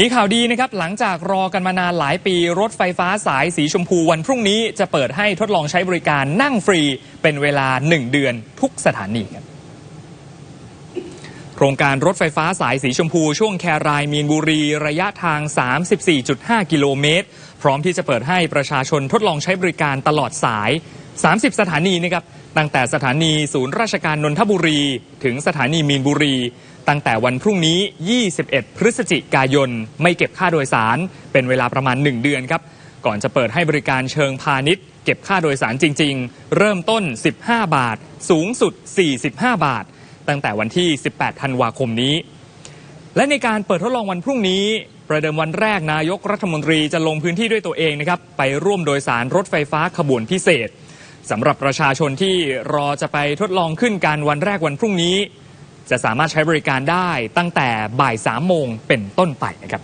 มีข่าวดีนะครับ หลังจากรอกันมานานหลายปี รถไฟฟ้าสายสีชมพูวันพรุ่งนี้จะเปิดให้ทดลองใช้บริการนั่งฟรีเป็นเวลา 1 เดือนทุกสถานีครับโครงการรถไฟฟ้าสายสีชมพูช่วงแครายมีนบุรีระยะทาง 34.5 กิโลเมตร พร้อมที่จะเปิดให้ประชาชนทดลองใช้บริการตลอดสาย 30 สถานีนะครับตั้งแต่สถานีศูนย์ราชการนนทบุรี ถึงสถานีมีนบุรี ตั้งแต่วันพรุ่งนี้ 21 พฤศจิกายน ไม่เก็บค่าโดยสาร เป็นเวลาประมาณ 1 เดือนครับ ก่อนจะเปิดให้บริการเชิงพาณิชย์ เก็บค่าโดยสารจริง ๆ เริ่มต้น 15 บาท สูงสุด 45 บาท ตั้งแต่วันที่ 18 ธันวาคมนี้ และในการเปิดทดลองวันพรุ่งนี้ ประเดิมวันแรกนายกรัฐมนตรีจะลงพื้นที่ด้วยตัวเองนะครับ ไปร่วมโดยสารรถไฟฟ้าขบวนพิเศษสำหรับประชาชนที่รอจะไปทดลองขึ้นการวันแรกวันพรุ่งนี้ จะสามารถใช้บริการได้ตั้งแต่บ่ายสามโมงเป็นต้นไปนะครับ